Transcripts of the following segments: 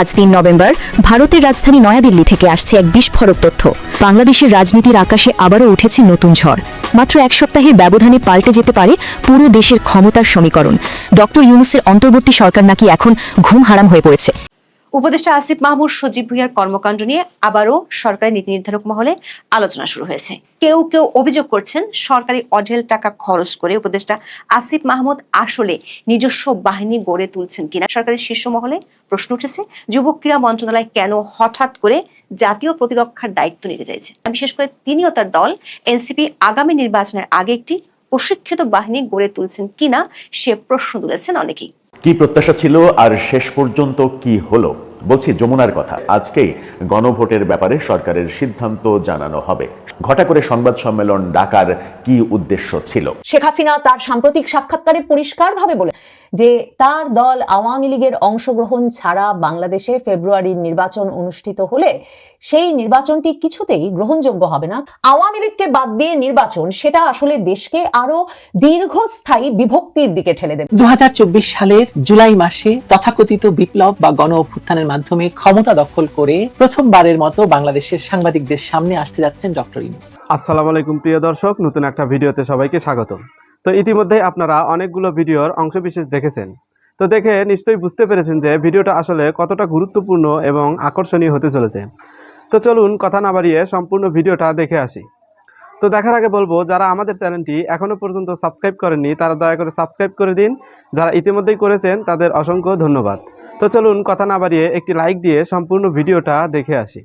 আজ তিন নভেম্বর, ভারতের রাজধানী নয়াদিল্লি থেকে আসছে এক বিস্ফোরক তথ্য। বাংলাদেশের রাজনীতির আকাশে আবারও উঠেছে নতুন ঝড়। মাত্র এক সপ্তাহের ব্যবধানে পাল্টে যেতে পারে পুরো দেশের ক্ষমতার সমীকরণ। ডক্টর ইউনুসের অন্তর্বর্তী সরকার নাকি এখন ঘুম হারাম হয়ে পড়েছে। উপদেষ্টা আসিফ মাহমুদ সজীব ভুইয়ার কর্মকাণ্ড নিয়ে আবারও সরকারি নীতি নির্ধারক মহলে আলোচনা শুরু হয়েছে। কেউ কেউ অভিযোগ করছেন, সরকারি অঢেল টাকা খরচ করে উপদেষ্টা আসিফ মাহমুদ আসলে নিজস্ব বাহিনী গড়ে তুলছেন কিনা সরকারি শীর্ষ মহলে প্রশ্ন উঠেছে, যুব ক্রীড়া মন্ত্রণালয় কেন হঠাৎ করে জাতীয় প্রতিরক্ষার দায়িত্ব নিতে চাইছে? বিশেষ করে তিনিও তার দল, এনসিপি আগামী নির্বাচনের আগে একটি প্রশিক্ষিত বাহিনী গড়ে তুলছেন কিনা সে প্রশ্ন তুলেছেন অনেকেই। কি প্রত্যাশা ছিল আর শেষ পর্যন্ত কি হলো? বলছি যমুনার কথা। আজকেই গণভোটের ব্যাপারে সরকারের সিদ্ধান্ত জানানো হবে। ঘটা করে সংবাদ সম্মেলন ডাকার কি উদ্দেশ্য ছিল? শেখ হাসিনা তার সাম্প্রতিক সাক্ষাৎকারে পরিষ্কারভাবে বলে যে তার দল আওয়ামী লীগের অংশগ্রহণ ছাড়া বাংলাদেশে ফেব্রুয়ারির নির্বাচন অনুষ্ঠিত হলে সেই নির্বাচনটি কিছুতেই গ্রহণযোগ্য হবে না। আওয়ামী লীগকে বাদ দিয়ে নির্বাচন সেটা আসলে দেশকে আরও দীর্ঘস্থায়ী বিভক্তির দিকে ঠেলে দেবে। দু হাজার চব্বিশ সালের জুলাই মাসে তথাকথিত বিপ্লব বা গণ অভ্যুত্থানের মাধ্যমে ক্ষমতা দখল করে প্রথমবারের মতো বাংলাদেশের সাংবাদিকদের সামনে আসতে যাচ্ছেন ডক্টর ইউনুস। আসসালামু আলাইকুম প্রিয় দর্শক নতুন একটা ভিডিওতে সবাইকে স্বাগত তো ইতিমধ্যে আপনারা অনেকগুলো ভিডিওর অংশবিশেষ দেখেছেন। তো দেখে নিশ্চয়ই বুঝতে পেরেছেন যে ভিডিওটা আসলে কতটা গুরুত্বপূর্ণ এবং আকর্ষণীয় হতে চলেছে। তো চলুন কথা না বাড়িয়ে সম্পূর্ণ ভিডিওটা দেখে আসি। তো দেখার আগে বলব, যারা আমাদের চ্যানেলটি এখনও পর্যন্ত সাবস্ক্রাইব করেননি, তারা দয়া করে সাবস্ক্রাইব করে দিন। যারা ইতিমধ্যেই করেছেন, তাদের অসংখ্য ধন্যবাদ। তো চলুন কথা না বাড়িয়ে একটি লাইক দিয়ে সম্পূর্ণ ভিডিওটা দেখে আসি।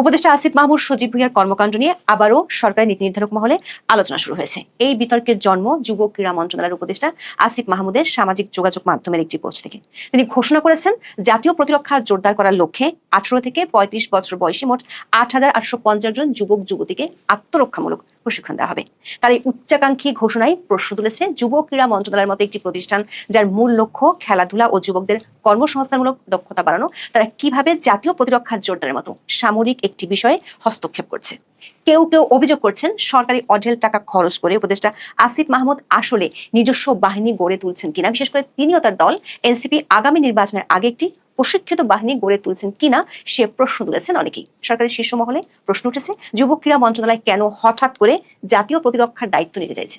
উপদেষ্টা আসিফ মাহমুদ, সজীব ভুইয়ার কর্মকাণ্ড নিয়ে আবারও সরকারি নীতি নির্ধারক মহলে আলোচনা শুরু হয়েছে। এই বিতর্কের জন্ম যুব ক্রীড়া মন্ত্রণালয়ের উপদেষ্টা আসিফ মাহমুদের সামাজিক যোগাযোগ মাধ্যমের একটি পোস্ট থেকে। তিনি ঘোষণা করেছেন, জাতীয় প্রতিরক্ষা জোরদার করার লক্ষ্যে আঠারো থেকে পঁয়ত্রিশ বছর বয়সী মোট আট হাজার আটশো পঞ্চাশ জন যুবক যুবতীকে আত্মরক্ষামূলক প্রশিক্ষণ দেওয়া হবে। তার এই উচ্চাকাঙ্ক্ষী ঘোষণায় প্রশ্ন তুলেছে যুব ক্রীড়া মন্ত্রণালয়ের মতো একটি প্রতিষ্ঠান, যার মূল লক্ষ্য খেলাধুলা ও যুবকদের কর্মসংস্থানমূলক দক্ষতা বাড়ানো। তারা কীভাবে জাতীয় প্রতিরক্ষা জোরদারের মতো সামরিক একটি বিষয়ে হস্তক্ষেপ করছে? কেউ কেউ অভিযোগ করছেন, সরকারি অঢেল টাকা খরচ করে উপদেষ্টা আসিফ মাহমুদ আসলে নিজস্ব বাহিনী গড়ে তুলছেন কিনা। বিশেষ করে তিনিও তার দল, এনসিপি আগামী নির্বাচনের আগে একটি প্রশিক্ষিত বাহিনী গড়ে তুলছেন কিনা সে প্রশ্ন তুলেছেন অনেকেই। সরকারের শীর্ষ মহলে প্রশ্ন উঠেছে, যুব ক্রীড়া মন্ত্রণালয় কেন হঠাৎ করে জাতীয় প্রতিরক্ষার দায়িত্ব নিতে চাইছে?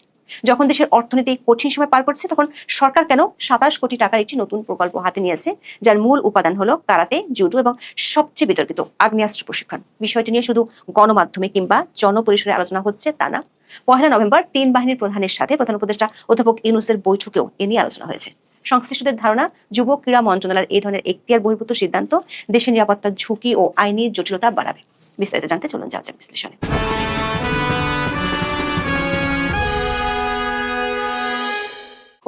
যখন দেশের অর্থনীতি কঠিন সময় পার করছে, তখন সরকার কেন সাতাশ কোটি টাকার একটি নতুন প্রকল্প হাতে নিয়েছে যার মূল উপাদান হলো কারাতে, জুডো এবং সবচেয়ে বিতর্কিত আগ্নেয়াস্ত্র প্রশিক্ষণ। বিষয়টি নিয়ে শুধু গণমাধ্যমে কিংবা জনপরিসরে আলোচনা হচ্ছে তা না। পহেলা নভেম্বর তিন বাহিনীর প্রধানের সাথে প্রধান উপদেষ্টা অধ্যাপক ইউনুসের বৈঠকেও এ নিয়ে আলোচনা হয়েছে। সংশ্লিষ্টদের ধারণা, যুব ক্রীড়া মন্ত্রণালয়ের এই ধরনের এখতিয়ার বহির্ভূত সিদ্ধান্ত দেশের নিরাপত্তার ঝুঁকি ও আইনের জটিলতা বাড়াবে। বিস্তারিত জানতে চলুন যাওয়া যাক বিশ্লেষণে।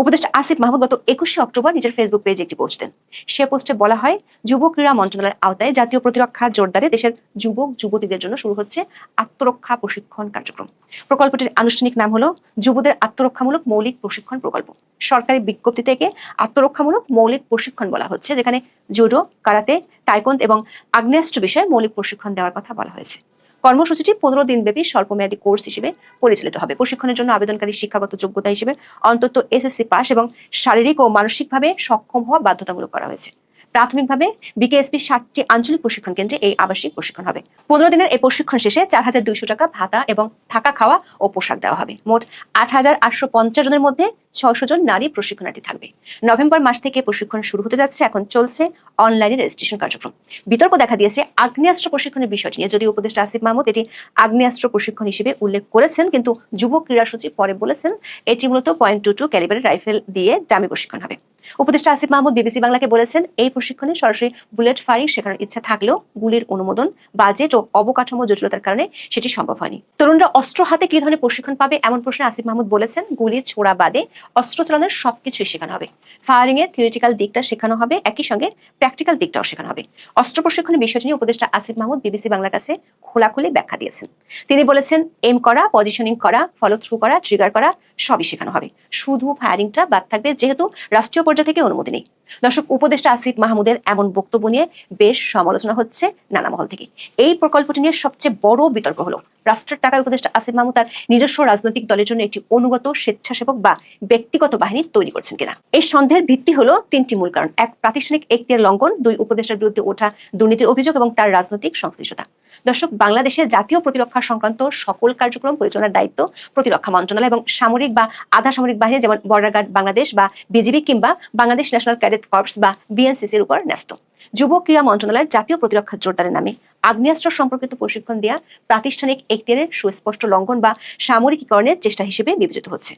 উপদেষ্টা আসিফ মাহমুদ গত একুশে অক্টোবর নিজের ফেসবুক পেজে একটি পোস্ট দেন। সে পোস্টে বলা হয়, যুব ক্রীড়া মন্ত্রণালয়ের আওতায় জাতীয় প্রতিরক্ষা জোরদারে দেশের যুবক, যুবতীদের জন্য শুরু হচ্ছে আত্মরক্ষা প্রশিক্ষণ কার্যক্রম। প্রকল্পটির আনুষ্ঠানিক নাম হলো যুবদের আত্মরক্ষামূলক মৌলিক প্রশিক্ষণ প্রকল্প। সরকারি বিজ্ঞপ্তি থেকে আত্মরক্ষামূলক মৌলিক প্রশিক্ষণ বলা হচ্ছে, যেখানে জুডো, কারাতে টাইকন্দ এবং আগ্নেয়াস্ত্র বিষয়ে মৌলিক প্রশিক্ষণ দেওয়ার কথা বলা হয়েছে। কর্মসূচিটি পনেরো দিনব্যাপী স্বল্পমেয়াদী কোর্স হিসেবে পরিচালিত হবে। প্রশিক্ষণের জন্য আবেদনকারী শিক্ষাগত যোগ্যতা হিসেবে অন্তত এসএসসি পাস এবং শারীরিক ও মানসিকভাবে সক্ষম হওয়া বাধ্যতামূলক করা হয়েছে। প্রাথমিকভাবে বিকেএসপি ষাটটি আঞ্চলিক প্রশিক্ষণ কেন্দ্রে এই আবাসিক প্রশিক্ষণ হবে। পনেরো দিনের এই প্রশিক্ষণ শেষে চার হাজার দুইশো টাকা ভাতা এবং থাকা খাওয়া ও পোশাক দেওয়া হবে। মোট আট হাজার আটশো পঞ্চাশ জনের মধ্যে ছয়শো জন নারী প্রশিক্ষণার্থী থাকবে। নভেম্বর মাস থেকে প্রশিক্ষণ শুরু হতে যাচ্ছে, এখন চলছে অনলাইনে রেজিস্ট্রেশন কার্যক্রম। বিতর্ক দেখা দিয়েছে আগ্নেয়াস্ত্র প্রশিক্ষণের বিষয়টি নিয়ে যদি উপদেষ্টা আসিফ মাহমুদ এটি আগ্নেয়াস্ত্র প্রশিক্ষণ হিসেবে উল্লেখ করেছেন, কিন্তু যুব ক্রীড়া সচিব পরে বলেছেন এটি মূলত পয়েন্ট টু টু ক্যালিবারের রাইফেল দিয়ে ডামি প্রশিক্ষণ হবে। উপদেষ্টা আসিফ মাহমুদ বিবিসি বাংলাকে বলেছেন, এই প্রশিক্ষণে সরাসরি বুলেট ফায়ারিং শেখানোর ইচ্ছা থাকলেও গুলির অনুমোদন বাজেট ও অবকাঠামো জটিলতার কারণে সেটি সম্ভব হয়নি। তরুণরা অস্ত্র হাতে কি ধরনের প্রশিক্ষণ পাবে এমন প্রশ্নে আসিফ মাহমুদ বলেছেন গুলির ছোড়া বাদে অস্ত্র চালানোর সবকিছুই শেখানো হবে। ফায়ারিং এর থিওরিটিক্যাল দিকটা শেখানো হবে, একই সঙ্গে প্র্যাকটিক্যাল দিকটাও শেখানো হবে। অস্ত্র প্রশিক্ষণের বিষয়টি নিয়ে উপদেষ্টা আসিফ মাহমুদ বিবিসি বাংলার কাছে খোলাখুলি ব্যাখ্যা দিয়েছেন। তিনি বলেছেন এম করা পজিশনিং করা ফলো থ্রু করা ট্রিগার করা, সবই শেখানো হবে। শুধু ফায়ারিংটা বাদ থাকবে, যেহেতু রাষ্ট্রীয় পর্যায়ে থেকে অনুমতি নেই। দর্শক, উপদেষ্টা আসিফ মাহমুদের এমন বক্তব্য নিয়ে বেশ সমালোচনা হচ্ছে নানা মহল থেকে এই প্রকল্পটি নিয়ে সবচেয়ে বড় বিতর্ক হলো। রাষ্ট্রের টাকায় উপদেষ্টা আসিফ মাহমুদ তার নিজস্ব রাজনৈতিক দলের জন্য একটি অনুগত, স্বেচ্ছাসেবক বা ব্যক্তিগত বাহিনী তৈরি করছেন কিনা। এই সন্দেহের ভিত্তি হলো তিনটি মূল কারণ। এক, প্রাতিষ্ঠানিক এখতিয়ার লঙ্ঘন, দুই, উপদেষ্টার বিরুদ্ধে ওঠা দুর্নীতির অভিযোগ এবং তার রাজনৈতিক সংশ্লিষ্টতা। দর্শক, বাংলাদেশে জাতীয় প্রতিরক্ষা সংক্রান্ত সকল কার্যক্রম পরিচালনার দায়িত্ব প্রতিরক্ষা মন্ত্রণালয় এবং সামরিক বা আধা সামরিক বাহিনী, যেমন বর্ডার গার্ড বাংলাদেশ বা বিজিবি কিংবা বাংলাদেশ ন্যাশনাল ক্যাডেট কর্পস বা বিএনসিসির উপর ন্যস্ত। যুব ক্রীড়া মন্ত্রণালয়ের জাতীয় প্রতিরক্ষা জোরদারের নামে আগ্নেয়াস্ত্র সম্পর্কিত প্রশিক্ষণ দেওয়া প্রাতিষ্ঠানিক এখতিয়ারের সুস্পষ্ট লঙ্ঘন বা সামরিকীকরণের চেষ্টা হিসেবে বিবেচিত হচ্ছে।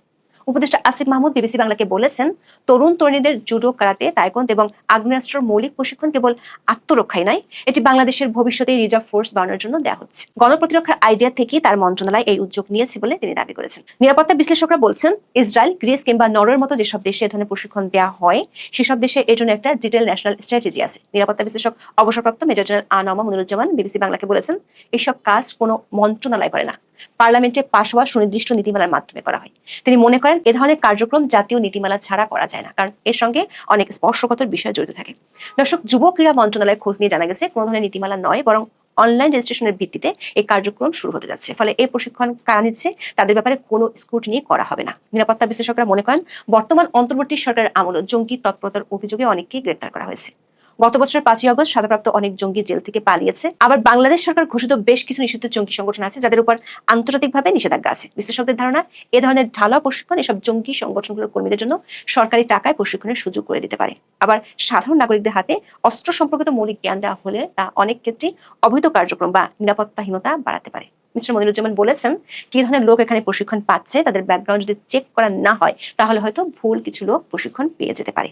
উপদেষ্টা আসিফ মাহমুদ বিবিসি বাংলাকে বলেছেন, তরুণ তরুণীদের জুডো কারাতে তাইকন এবং আগ্নেয়াস্ত্রের মৌলিক প্রশিক্ষণ কেবল আত্মরক্ষাই নয়, এটি বাংলাদেশের ভবিষ্যতে রিজার্ভ ফোর্স বানানোর জন্য দেওয়া হচ্ছে। গণপ্রতিরক্ষার আইডিয়া থেকেই তার মন্ত্রণালয় এই উদ্যোগ নিয়েছে বলে তিনি দাবি করেছেন। নিরাপত্তা বিশ্লেষকরা বলছেন, ইসরায়েল, গ্রিস কিংবা নরওয়ের মতো যেসব দেশে এ ধরনের প্রশিক্ষণ দেওয়া হয়, সেসব দেশে এর জন্য একটা ডিটেল ন্যাশনাল স্ট্র্যাটেজি আছে। নিরাপত্তা বিশ্লেষক, অবসরপ্রাপ্ত মেজর জেনারেল আনামা মনিরুজ্জামান বিবিসি বাংলাকে বলেছেন এইসব কাজ কোনো মন্ত্রণালয় করে না। পার্লামেন্টে পাশ হওয়া সুনির্দিষ্ট নীতিমালার মাধ্যমে করা হয়। তিনি মনে করেন এ ধরনের কার্যক্রম জাতীয় নীতিমালা ছাড়া করা যায় না, কারণ এর সঙ্গে অনেক স্পর্শকতর বিষয় জড়িত থাকে। দর্শক, যুব ক্রীড়া মন্ত্রণালয় খোঁজ নিয়ে জানা গেছে, কোনো ধরনের নীতিমালা নয়, বরং অনলাইন রেজিস্ট্রেশনের ভিত্তিতে এই কার্যক্রম শুরু হতে যাচ্ছে। ফলে এই প্রশিক্ষণ কারা নিচ্ছে, তাদের ব্যাপারে কোনো স্ক্রুটিনি করা হবে না। নিরাপত্তা বিশ্লেষকরা মনে করেন, বর্তমান অন্তর্বর্তী সরকারের আমলে জঙ্গি তৎপরতার অভিযোগে অনেককেই গ্রেপ্তার করা হয়েছে। গত বছরের পাঁচই আগস্ট সাজাপ্রাপ্ত অনেক জঙ্গি জেল থেকে পালিয়েছে। আবার বাংলাদেশ সরকার ঘোষিত বেশ কিছু নিষিদ্ধ জঙ্গি সংগঠন আছে, যাদের উপর আন্তর্জাতিকভাবে নিষেধাজ্ঞা আছে। বিশ্লেষকদের ধারণা, এ ধরনের ঢালা প্রশিক্ষণ এসব জঙ্গি সংগঠনগুলোর কর্মীদের জন্য সরকারি টাকায় প্রশিক্ষণের সুযোগ করে দিতে পারে। আবার সাধারণ নাগরিকদের হাতে অস্ত্র সম্পর্কিত মৌলিক জ্ঞান দেওয়া হলে তা অনেক ক্ষেত্রে অবৈধ কার্যক্রম বা নিরাপত্তাহীনতা বাড়াতে পারে। মিস্টার মনিরুজ্জামান বলেছেন, কি ধরনের লোক এখানে প্রশিক্ষণ পাচ্ছে, তাদের ব্যাকগ্রাউন্ড যদি চেক করা না হয়, তাহলে হয়তো ভুল কিছু লোক প্রশিক্ষণ পেয়ে যেতে পারে।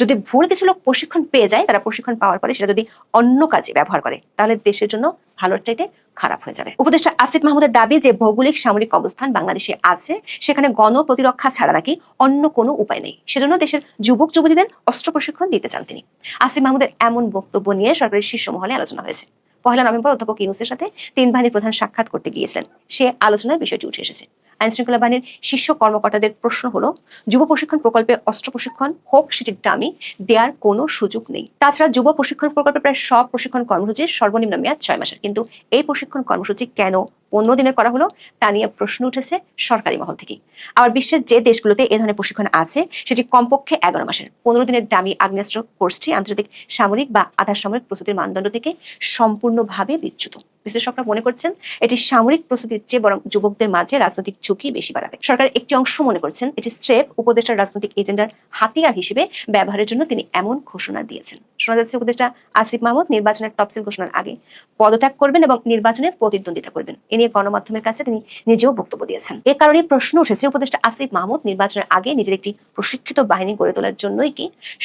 যদি ভুল কিছু লোক প্রশিক্ষণ পেয়ে যায়, তারা প্রশিক্ষণ পাওয়ার পরে সেটা যদি অন্য কাজে ব্যবহার করে, তাহলে দেশের জন্য ভালোর চাইতে খারাপ হয়ে যাবে। উপদেষ্টা আসিফ মাহমুদের দাবি যে ভৌগোলিক সামরিক অবস্থান বাংলাদেশে আছে, সেখানে গণ প্রতিরক্ষা ছাড়া নাকি অন্য কোনো উপায় নেই। সেজন্য দেশের যুবক যুবতীদের অস্ত্র প্রশিক্ষণ দিতে চান তিনি। আসিফ মাহমুদের এমন বক্তব্য নিয়ে সরকারের শীর্ষ মহলে আলোচনা হয়েছে। পহেলা নভেম্বর অধ্যাপক ইউনুসের সাথে তিন বাহিনীর প্রধান সাক্ষাৎ করতে গিয়েছিলেন। সে আলোচনায় বিষয়টি উঠে এসেছে। আইন শৃঙ্খলা বাহিনীর শীর্ষ কর্মকর্তাদের প্রশ্ন হলো, যুব প্রশিক্ষণ প্রকল্পে অস্ত্র প্রশিক্ষণ হোক সেটির দামি দেওয়ার কোনো সুযোগ নেই। তাছাড়া যুব প্রশিক্ষণ প্রকল্পে প্রায় সব প্রশিক্ষণ কর্মসূচির সর্বনিম্ন মেয়াদ ছয় মাসের। কিন্তু এই প্রশিক্ষণ কর্মসূচি কেন পনেরো দিনের করা হলো, তা নিয়ে প্রশ্ন উঠেছে সরকারি মহল থেকে আবার বিশ্বের যে দেশগুলোতে এ ধরনের প্রশিক্ষণ আছে, সেটি কমপক্ষে এগারো মাসের। পনেরো দিনের দামি আগ্নেয়াস্ত্র কোর্সটি আন্তর্জাতিক সামরিক বা আধা সামরিক প্রস্তুতির মানদণ্ড থেকে সম্পূর্ণভাবে বিচ্যুত। বিশ্লেষকরা মনে করছেন এটি সামরিক প্রস্তুতির চেয়ে বরং যুবকদের মাঝে রাজনৈতিক ঝুঁকি বেশি বাড়াবে। সরকার একটি অংশ মনে করছেন এটি স্রেফ উপদেষ্টার রাজনৈতিক এজেন্ডার হাতিয়ার হিসেবে ব্যবহারের জন্য তিনি এমন ঘোষণা দিয়েছেন। শোনা যাচ্ছে উপদেষ্টা আসিফ মাহমুদ নির্বাচনের তফসিল ঘোষণার আগে পদত্যাগ করবেন এবং নির্বাচনে প্রতিদ্বন্দ্বিতা করবেন। এ নিয়ে গণমাধ্যমের কাছে তিনি নিজেও বক্তব্য দিয়েছেন। এ কারণে প্রশ্ন উঠেছে, উপদেষ্টা আসিফ মাহমুদ নির্বাচনের আগে নিজের একটি প্রশিক্ষিত বাহিনী গড়ে তোলার জন্যই কি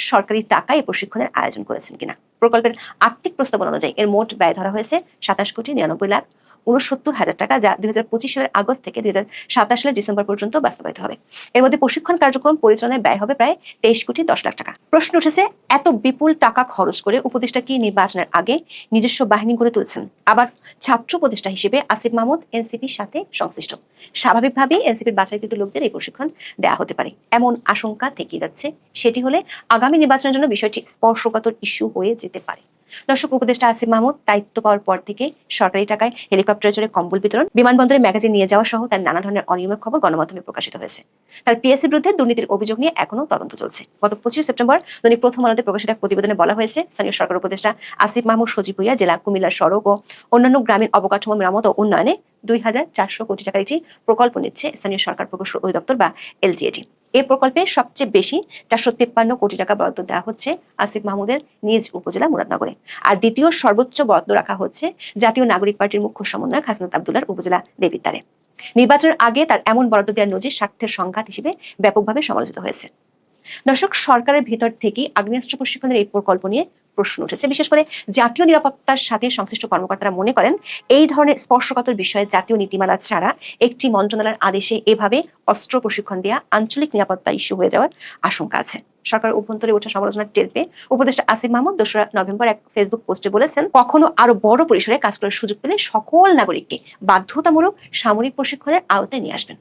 সরকারি টাকায় প্রশিক্ষণের আয়োজন করেছেন কিনা? প্রকল্পের আর্থিক প্রস্তাবনা অনুযায়ী এর মোট ব্যয় ধরা হয়েছে সাতাশ কোটি নিরানব্বই লাখ উনসত্তর হাজার টাকা, যা দুই সালের আগস্ট থেকে দুই সালের ডিসেম্বর পর্যন্ত বাস্তবায়িত হবে। এর মধ্যে প্রশিক্ষণ কার্যক্রম পরিচালনায় ব্যয় হবে প্রায় তেইশ কোটি দশ লাখ টাকা। প্রশ্ন উঠেছে, এত বিপুল টাকা খরচ করে উপদেষ্টা কি নির্বাচনের আগে নিজস্ব বাহিনী গড়ে তুলছেন? আবার ছাত্র উপদেষ্টা হিসেবে আসিফ মাহমুদ এনসিপির সাথে সংশ্লিষ্ট। স্বাভাবিকভাবেই এনসিপির বাছাইকৃত লোকদের এই প্রশিক্ষণ দেওয়া হতে পারে। এমন আশঙ্কা থেকে যাচ্ছে, সেটি হলে আগামী নির্বাচনের জন্য বিষয়টি স্পর্শকাতর ইস্যু হয়ে যেতে পারে। দর্শক, উপদেষ্টা আসিফ মাহমুদ দায়িত্ব পাওয়ার পর থেকে সরকারি টাকায় হেলিকপ্টারে চড়ে কম্বল বিতরণ বিমানবন্দরে ম্যাগাজিন নিয়ে যাওয়া সহ তার নানা ধরনের অনিয়মের খবর গণমাধ্যমে প্রকাশিত হয়েছে। তার পিএসসি বিরুদ্ধে দুর্নীতির অভিযোগ নিয়ে এখনও তদন্ত চলছে। গত পঁচিশে সেপ্টেম্বর দৈনিক প্রথম আলোতে প্রকাশিত এক প্রতিবেদনে বলা হয়েছে, স্থানীয় সরকার উপদেষ্টা আসিফ মাহমুদ সজীব ভুইয়া জেলা কুমিল্লার সড়ক ও অন্যান্য গ্রামীণ অবকাঠামো মেরামত ও উন্নয়নে দুই হাজার চারশো কোটি টাকার একটি প্রকল্প নিচ্ছে স্থানীয় সরকার প্রকৌশল অধিদপ্তর বা এলজিএটি। এই প্রকল্পে সবচেয়ে বেশি চারশো তিপ্পান্ন কোটি টাকা বরাদ্দ দেওয়া হচ্ছে আসিফ মাহমুদের নিজ উপজেলা মুরাদনগরে। আর দ্বিতীয় সর্বোচ্চ বরাদ্দ রাখা হচ্ছে জাতীয় নাগরিক পার্টির মুখ্য সমন্বয়ক হাসনাত আবদুল্লার উপজেলা দেবিদ্বারে নির্বাচনের আগে তার এমন বরাদ্দ দেওয়ার নজির স্বার্থের সংঘাত হিসেবে ব্যাপকভাবে সমালোচিত হয়েছে। দর্শক, সরকারের ভিতর থেকে আগ্নেয়াস্ত্র প্রশিক্ষণের এই প্রকল্প নিয়ে প্রশ্ন উঠেছে। বিশেষ করে জাতীয় নিরাপত্তার সাথে সংশ্লিষ্ট কর্মকর্তারা মনে করেন, এই ধরনের স্পর্শকাতর বিষয়ে জাতীয় নীতিমালা ছাড়া একটি মন্ত্রণালয়ের আদেশে এভাবে অস্ত্র প্রশিক্ষণ দেওয়া আঞ্চলিক নিরাপত্তা ইস্যু হয়ে যাওয়ার আশঙ্কা আছে। সরকার অভ্যন্তরে ওঠা সমালোচনা টের পেয়ে উপদেষ্টা আসিফ মাহমুদ দোসরা নভেম্বর এক ফেসবুক পোস্টে বলেছেন, কখনো আরও বড় পরিসরে কাজ করার সুযোগ পেলে সকল নাগরিককে বাধ্যতামূলক সামরিক প্রশিক্ষণের আওতায় নিয়ে আসবেন।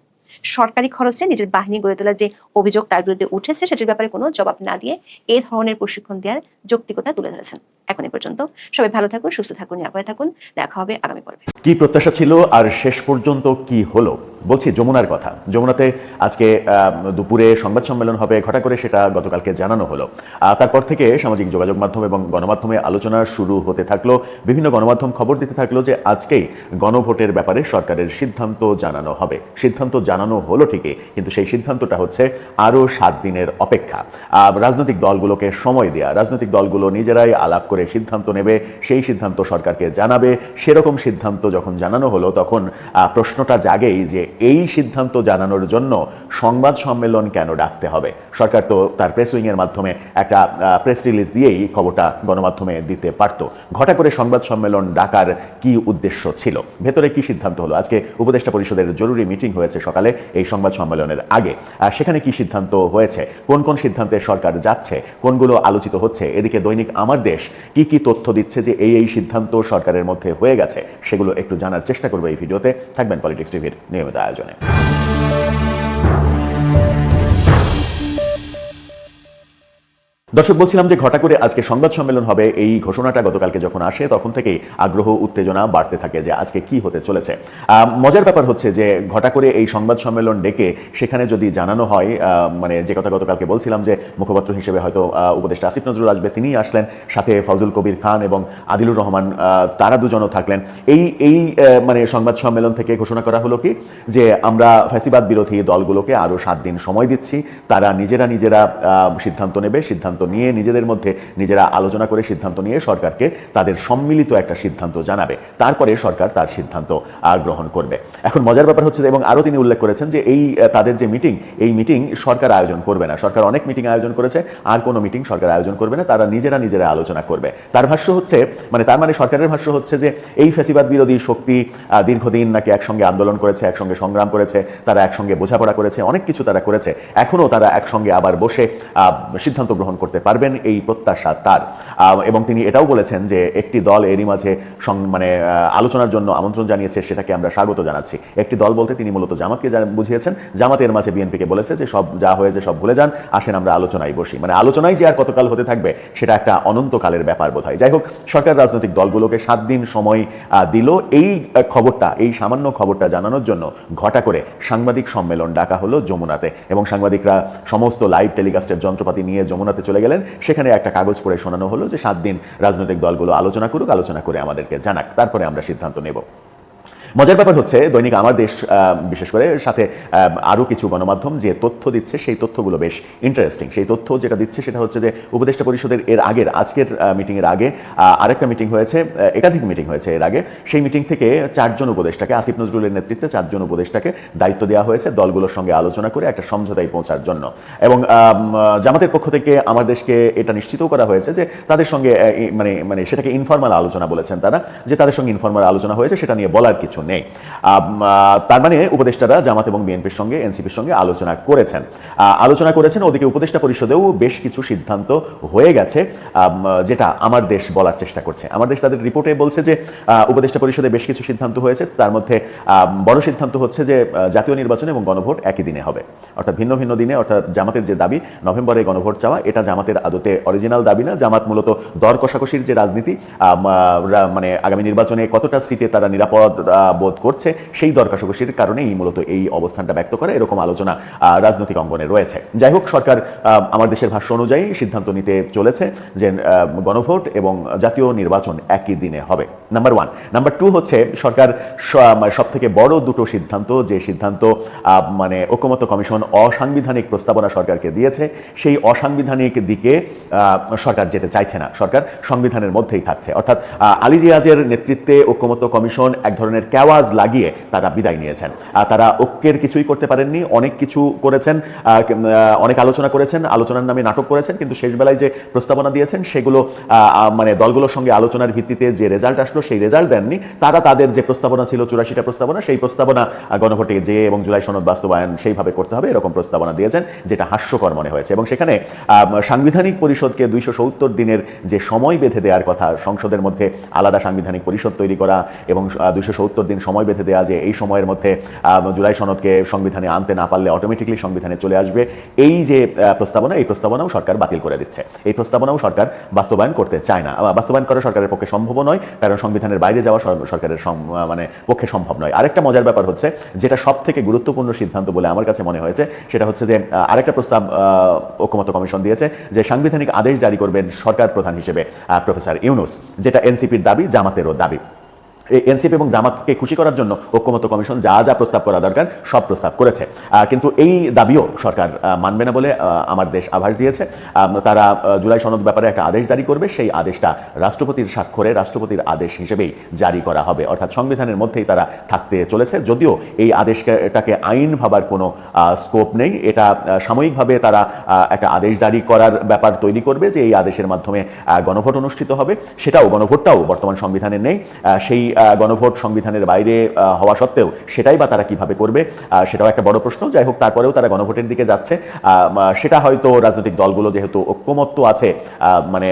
সরকারি খরচে নিজের বাহিনী গড়ে তোলার যে অভিযোগ তার বিরুদ্ধে উঠেছে, সেটির ব্যাপারে কোনো জবাব না দিয়ে এ ধরনের প্রশিক্ষণ দেওয়ার যৌক্তিকতা তুলে ধরেছেন। এখন এ পর্যন্ত সবাই ভালো থাকুন, সুস্থ থাকুন, নিরাপদে থাকুন। দেখা হবে আগামী পর্বে। কি প্রত্যাশা ছিল আর শেষ পর্যন্ত কি হলো? বলছি যমুনার কথা। যমুনাতে আজকে দুপুরে সংবাদ সম্মেলন হবে, ঘটা করে সেটা গতকালকে জানানো হলো। তারপর থেকে সামাজিক যোগাযোগ মাধ্যম এবং গণমাধ্যমে আলোচনা শুরু হতে থাকল। বিভিন্ন গণমাধ্যম খবর দিতে থাকল যে আজকেই গণভোটের ব্যাপারে সরকারের সিদ্ধান্ত জানানো হবে। সিদ্ধান্ত জানানো হলো ঠিকই, কিন্তু সেই সিদ্ধান্তটা হচ্ছে আরও সাত দিনের অপেক্ষা। রাজনৈতিক দলগুলোকে সময় দেয়া, রাজনৈতিক দলগুলো নিজেরাই আলাপ করে সিদ্ধান্ত নেবে, সেই সিদ্ধান্ত সরকারকে জানাবে। সেরকম সিদ্ধান্ত যখন জানানো হলো, তখন প্রশ্নটা জাগেই যে এই সিদ্ধান্ত জানানোর জন্য সংবাদ সম্মেলন কেন ডাকতে হবে? সরকার তো তার প্রেস উইংয়ের মাধ্যমে একটা প্রেস রিলিজ দিয়েই খবরটা গণমাধ্যমে দিতে পারত। ঘটা করে সংবাদ সম্মেলন ডাকার কি উদ্দেশ্য ছিল? ভেতরে কি সিদ্ধান্ত হলো? আজকে উপদেষ্টা পরিষদের জরুরি মিটিং হয়েছে সকালে এই সংবাদ সম্মেলনের আগে। সেখানে কি সিদ্ধান্ত হয়েছে? কোন কোন সিদ্ধান্তে সরকার যাচ্ছে? কোনগুলো আলোচিত হচ্ছে? এদিকে দৈনিক আমার দেশ কি কি তথ্য দিচ্ছে যে এই এই সিদ্ধান্ত সরকারের মধ্যে হয়ে গেছে? সেগুলো একটু জানার চেষ্টা করব এই ভিডিওতে। থাকবেন পলিটিক্স টিভির নিয়মিত আয়োজনে। দর্শক, বলছিলাম যে ঘটা করে আজকে সংবাদ সম্মেলন হবে, এই ঘোষণাটা গতকালকে যখন আসে, তখন থেকেই আগ্রহ, উত্তেজনা বাড়তে থাকে যে আজকে কি হতে চলেছে। মজার ব্যাপার হচ্ছে যে ঘটা করে এই সংবাদ সম্মেলন ডেকে সেখানে যদি জানানো হয় মানে যে কথা গতকালকে বলছিলাম যে মুখপাত্র হিসেবে হয়তো উপদেষ্টা আসিফ নজরুল আসবে, তিনিই আসলেন, সাথে ফজল কবির খান এবং আদিলুর রহমান তারা দুজনও থাকলেন। এই এই মানে সংবাদ সম্মেলন থেকে ঘোষণা করা হলো কি যে আমরা ফ্যাসিবাদ বিরোধী দলগুলোকে আরও সাত দিন সময় দিচ্ছি, তারা নিজেরা নিজেরা সিদ্ধান্ত নেবে, সিদ্ধান্ত নিয়ে নিজেদের মধ্যে নিজেরা আলোচনা করে সিদ্ধান্ত নিয়ে সরকারকে তাদের সম্মিলিত একটা সিদ্ধান্ত জানাবে। তারপরে সরকার তার সিদ্ধান্ত গ্রহণ করবে। এখন মজার ব্যাপার হচ্ছে এবং আরও তিনি উল্লেখ করেছেন যে, এই তাদের যে মিটিং, এই মিটিং সরকার আয়োজন করবে না। সরকার অনেক মিটিং আয়োজন করেছে, আর কোনো মিটিং সরকার আয়োজন করবে না, তারা নিজেরা নিজেরা আলোচনা করবে। তার ভাষ্য হচ্ছে মানে তার মানে সরকারের ভাষ্য হচ্ছে যে, এই ফ্যাসিবাদ বিরোধী শক্তি দীর্ঘদিন নাকি একসঙ্গে আন্দোলন করেছে, একসঙ্গে সংগ্রাম করেছে, তারা একসঙ্গে বোঝাপড়া করেছে, অনেক কিছু তারা করেছে। এখনও তারা একসঙ্গে আবার বসে সিদ্ধান্ত গ্রহণ করতে পারবেন এই প্রত্যাশা তার। এবং তিনি এটাও বলেছেন যে একটি দল এরই মাঝে মানে আলোচনার জন্য আমন্ত্রণ জানিয়েছে, সেটাকে আমরা স্বাগত জানাচ্ছি। একটি দল বলতে তিনি মূলত জামাতকে বুঝিয়েছেন। জামাতের মাঝে বিএনপিকে বলেছে যে সব যা হয়েছে সব ভুলে যান, আসেন আমরা আলোচনায় বসি। মানে আলোচনায় যে আর কতকাল হতে থাকবে, সেটা একটা অনন্তকালের ব্যাপার বোধ হয় যাই হোক, সরকার রাজনৈতিক দলগুলোকে সাত দিন সময় দিল। এই খবরটা, এই সামান্য খবরটা জানানোর জন্য ঘটা করে সাংবাদিক সম্মেলন ডাকা হলো যমুনাতে। এবং সাংবাদিকরা সমস্ত লাইভ টেলিকাস্টের যন্ত্রপাতি নিয়ে যমুনাতে চলে গেলেন। সেখানে একটা কাগজ পড়ে শোনানো হলো যে সাত দিন রাজনৈতিক দলগুলো আলোচনা করুক, আলোচনা করে আমাদেরকে জানাক। তারপরে আমরা সিদ্ধান্ত নেব। মজার ব্যাপার হচ্ছে, দৈনিক আমার দেশ বিশেষ করে সাথে আরও কিছু গণমাধ্যম যে তথ্য দিচ্ছে, সেই তথ্যগুলো বেশ ইন্টারেস্টিং সেই তথ্য যেটা দিচ্ছে, সেটা হচ্ছে যে উপদেষ্টা পরিষদের এর আগের, আজকের মিটিংয়ের আগে আরেকটা মিটিং হয়েছে একাধিক মিটিং হয়েছে এর আগে। সেই মিটিং থেকে চারজন উপদেষ্টাকে, আসিফ নজরুলের নেতৃত্বে চারজন উপদেষ্টাকে দায়িত্ব দেওয়া হয়েছে দলগুলোর সঙ্গে আলোচনা করে একটা সমঝোতায় পৌঁছার জন্য। এবং জামাতের পক্ষ থেকে আমার দেশকে এটা নিশ্চিতও করা হয়েছে যে তাদের সঙ্গে মানে মানে সেটাকে ইনফর্মাল আলোচনা বলেছেন তারা, যে তাদের সঙ্গে ইনফর্মাল আলোচনা হয়েছে, সেটা নিয়ে বলার কিছু নেই। তার মানে উপদেষ্টারা জামাত এবং বিএনপির সঙ্গে, এনসিপির সঙ্গে আলোচনা করেছেন। আলোচনা করেছেন, ওদিকে উপদেষ্টা পরিষদেও বেশ কিছু সিদ্ধান্ত হয়ে গেছে যেটা আমার দেশ বলার চেষ্টা করছে। আমার দেশ তাদের রিপোর্টে বলছে যে উপদেষ্টা পরিষদে বেশ কিছু সিদ্ধান্ত হয়েছে। তার মধ্যে বড় সিদ্ধান্ত হচ্ছে যে জাতীয় নির্বাচন এবং গণভোট একই দিনে হবে। অর্থাৎ ভিন্ন ভিন্ন দিনে, অর্থাৎ জামাতের যে দাবি, নভেম্বরে গণভোট চাওয়া, এটা জামাতের আদতে অরিজিনাল দাবি না। জামাত মূলত দর কষাকষির যে রাজনীতি মানে আগামী নির্বাচনে কতটা সিটে তারা নিরাপদ বোধ করছে সেই দর কষাকষির কারণেই মূলত এই অবস্থানটা ব্যক্ত করে এরকম আলোচনা রাজনৈতিক অঙ্গনে রয়েছে। যাই হোক সরকার আমার দেশের ভাষ্য অনুযায়ী সিদ্ধান্ত নিতে চলেছে যে গণভোট এবং জাতীয় নির্বাচন একই দিনে হবে। নাম্বার ওয়ান নাম্বার টু হচ্ছে সরকার সব থেকে বড় দুটো সিদ্ধান্ত যে সিদ্ধান্ত মানে ঐক্যমত্য কমিশন অসাংবিধানিক প্রস্তাবনা সরকারকে দিয়েছে সেই অসাংবিধানিক দিকে সরকার যেতে চাইছে না। সরকার সংবিধানের মধ্যেই থাকছে। অর্থাৎ আহ, আলী জিয়াজের নেতৃত্বে ঐক্যমত্য কমিশন এক ধরনের ক্যাওয়াজ লাগিয়ে তারা বিদায় নিয়েছেন। তারা ঐক্যের কিছুই করতে পারেননি, অনেক কিছু করেছেন অনেক আলোচনা করেছেন, আলোচনার নামে নাটক করেছেন, কিন্তু শেষ বেলায় যে প্রস্তাবনা দিয়েছেন, সেগুলো মানে দলগুলোর সঙ্গে আলোচনার ভিত্তিতে যে রেজাল্ট আসলো, সেই রেজাল্ট দেননি। তারা তাদের যে প্রস্তাবনা ছিল, চুরাশিটা প্রস্তাবনা, সেই প্রস্তাবনা গণভোটে যে এবং জুলাই সনদ বাস্তবায়ন সেইভাবে করতে হবে, এরকম প্রস্তাবনা দিয়েছেন, যেটা হাস্যকর মনে হয়েছে। এবং সেখানে সাংবিধানিক পরিষদকে দুইশো সত্তর দিনের যে সময় বেঁধে দেওয়ার কথা, সংসদের মধ্যে আলাদা সাংবিধানিক পরিষদ তৈরি করা এবং দুইশো সত্তর দিন সময় বেঁধে দেওয়া যে এই সময়ের মধ্যে জুলাই সনদকে সংবিধানে আনতে না পারলে অটোমেটিকলি সংবিধানে চলে আসবে। এই যে প্রস্তাবনা এই প্রস্তাবনাও সরকার বাতিল করে দিচ্ছে। এই প্রস্তাবনাও সরকার বাস্তবায়ন করতে চায় না। বাস্তবায়ন করা সরকারের পক্ষে সম্ভব নয় কারণ সংবিধানের বাইরে যাওয়া সরকারের মানে পক্ষে সম্ভব নয়। আরেকটা মজার ব্যাপার হচ্ছে যেটা সব থেকে গুরুত্বপূর্ণ সিদ্ধান্ত বলে আমার কাছে মনে হয়েছে সেটা হচ্ছে যে আরেকটা প্রস্তাব আহ, ঐক্যমত্য কমিশন দিয়েছে যে সাংবিধানিক আদেশ জারি করবেন সরকার প্রধান হিসেবে প্রফেসর ইউনুস যেটা এনসিপির দাবি জামাতেরও দাবি। এনসিপি এবং জামাতকে খুশি করার জন্য ঐক্যমত্য কমিশন যা যা প্রস্তাব করা দরকার, সব প্রস্তাব করেছে। কিন্তু এই দাবিও সরকার মানবে না বলে আমার দেশ আভাস দিয়েছে। তারা জুলাই সনদ ব্যাপারে একটা আদেশ জারি করবে। সেই আদেশটা রাষ্ট্রপতির স্বাক্ষরে রাষ্ট্রপতির আদেশ হিসেবেই জারি করা হবে। অর্থাৎ সংবিধানের মধ্যেই তারা থাকতে চলেছে। যদিও এই আদেশটাকে আইন ভাবার কোনো স্কোপ নেই। এটা সাময়িকভাবে তারা একটা আদেশ জারি করার ব্যাপার তৈরি করবে যে এই আদেশের মাধ্যমে গণভোট অনুষ্ঠিত হবে। সেটাও, গণভোটটাও বর্তমান সংবিধানে নেই। সেই গণভোট সংবিধানের বাইরে হওয়া সত্ত্বেও সেটাই বা তারা কীভাবে করবে সেটাও একটা বড় প্রশ্ন। যাই হোক, তারপরেও তারা গণভোটের দিকে যাচ্ছে। সেটা হয়তো রাজনৈতিক দলগুলো যেহেতু ঐক্যমত্য আছে মানে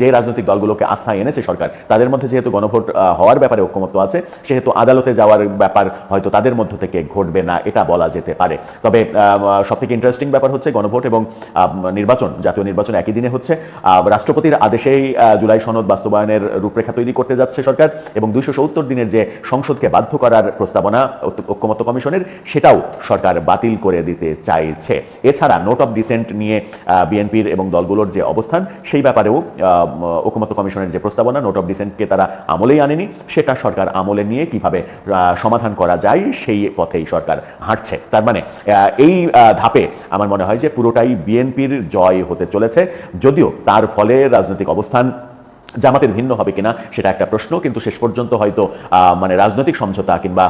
যে রাজনৈতিক দলগুলোকে আস্থায় এনেছে সরকার, তাদের মধ্যে যেহেতু গণভোট হওয়ার ব্যাপারে ঐক্যমত্য আছে, সেহেতু আদালতে যাওয়ার ব্যাপার হয়তো তাদের মধ্য থেকে ঘটবে না, এটা বলা যেতে পারে। তবে সব থেকে ইন্টারেস্টিং ব্যাপার হচ্ছে গণভোট এবং নির্বাচন, জাতীয় নির্বাচন একই দিনে হচ্ছে। রাষ্ট্রপতির আদেশেই জুলাই সনদ বাস্তবায়নের রূপরেখা তৈরি করতে যাচ্ছে সরকার এবং দুইশো সত্তর দিনের যে সংসদকে বাধ্য করার প্রস্তাবনা ঐক্য- ঐক্যমত্য কমিশনের সেটাও সরকার বাতিল করে দিতে চাইছে। এছাড়া নোট অফ ডিসেন্ট নিয়ে বিএনপির এবং দলগুলোর যে অবস্থান সেই ব্যাপারেও আহ, ঐক্যমত্য কমিশনের যে প্রস্তাবনা নোট অফ ডিসেন্টকে তারা আমলেই আনেনি সেটা সরকার আমলে নিয়ে কীভাবে সমাধান করা যায় সেই পথেই সরকার হাঁটছে। তার মানে এই ধাপে আমার মনে হয় যে পুরোটাই বিএনপির জয় হতে চলেছে যদিও তার ফলে রাজনৈতিক অবস্থান জামাতের ভিন্ন হবে কিনা সেটা একটা প্রশ্ন, কিন্তু শেষ পর্যন্ত হয়তো মানে রাজনৈতিক সমঝোতা কিংবা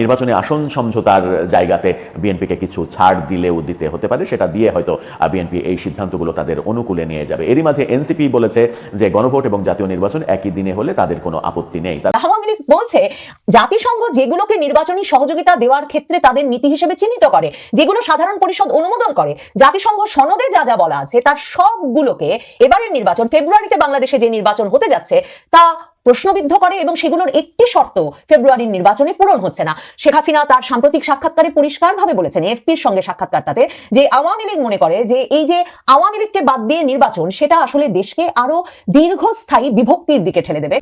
নির্বাচনে আসন সমঝোতার জায়গাতে বিএনপিকে কিছু ছাড় দিলেও দিতে হতে পারে, সেটা দিয়ে হয়তো বিএনপি এই সিদ্ধান্তগুলো তাদের অনুকূলে নিয়ে যাবে। এরই মাঝে এনসিপি বলেছে যে গণভোট এবং জাতীয় নির্বাচন একই দিনে হলে তাদের কোনো আপত্তি নেই। আওয়ামী লীগ বলছে, জাতিসংঘ যেগুলোকে নির্বাচনী সহযোগিতা দেওয়ার ক্ষেত্রে তাদের নীতি হিসেবে চিহ্নিত করে, যেগুলো সাধারণ পরিষদ অনুমোদন করে, জাতিসংঘ সনদে যা যা বলা আছে, তার সবগুলোকে এবারের নির্বাচন, ফেব্রুয়ারিতে বাংলাদেশে যে নির্বাচন হতে যাচ্ছে, তা প্রশ্নবিদ্ধ করে এবং সেগুলোর একটি শর্ত ফেব্রুয়ারির নির্বাচনে পূরণ হচ্ছে না। শেখ হাসিনা তার সাম্প্রতিক সাক্ষাৎকারে পরিষ্কারভাবে বলেছেন এফপির সঙ্গে সাক্ষাৎকারটাতে যে আওয়ামী লীগ মনে করে যে এই যে আওয়ামী লীগকে বাদ দিয়ে নির্বাচন, সেটা আসলে দেশকে আরও দীর্ঘস্থায়ী বিভক্তির দিকে ঠেলে দেবে।